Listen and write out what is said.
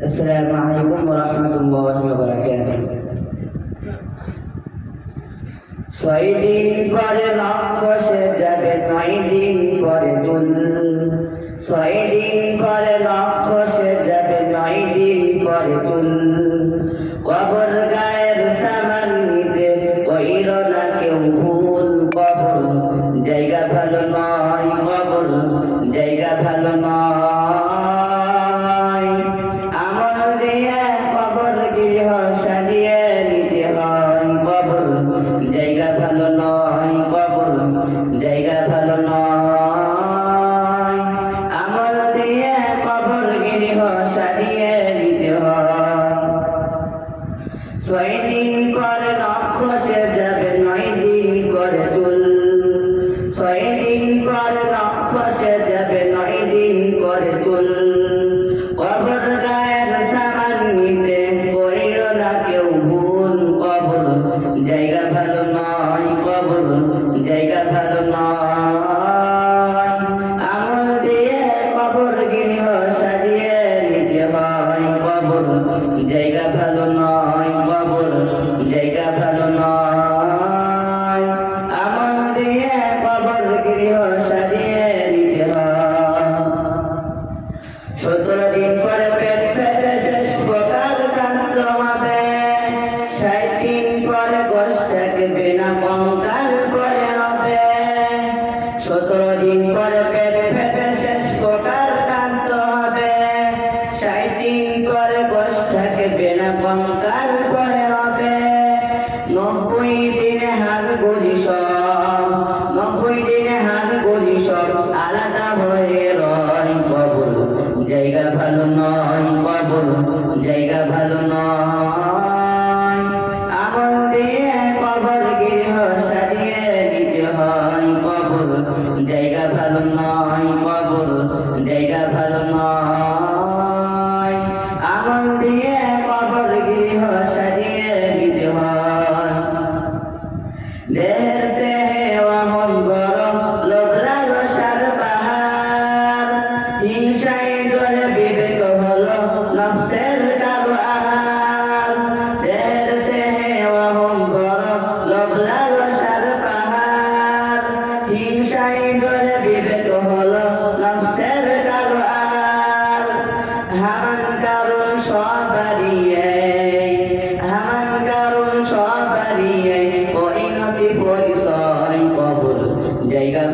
السلام عليكم ورحمة الله وبركاته ছয় দিন পরে নক্ষসে যাবে নয় দিন পরে চুল ছয় দিন পরে নক্ষসে যাবে নয় দিন পরে চুল কবর গায়ের সামান নিতে কইর না কেউ ভুল কবর জায়গা ভালো নয় কবর জায়গা ভালো নয় দিয়ে কবর গৃহ সাজিয়ে নিতে হয়। কবর জায়গা ভালো নয়, কবর জায়গা ভালো নয়। আমল দিয়ে কবর গৃহ সাজিয়ে নিতে হয়। ছয় দিন পরে নক্ষসে যাবে, নয় দিন পরে চুল। ছয় দিন পরে নক্ষসে যাবে সতেরো দিন পরে পেট ফেটে শেষ প্রকার কান্ত হবে। ষাট দিন পরে গোস থাকবে না, কঙ্কাল পরে হবে। নব্বই দিনে হাত গুলি সব, নব্বই দিনে হাত গুলি সব আলাদা হয়ে রয় কবর জায়গা ভালো নয় কবর জায়গা ভালো নয় কবর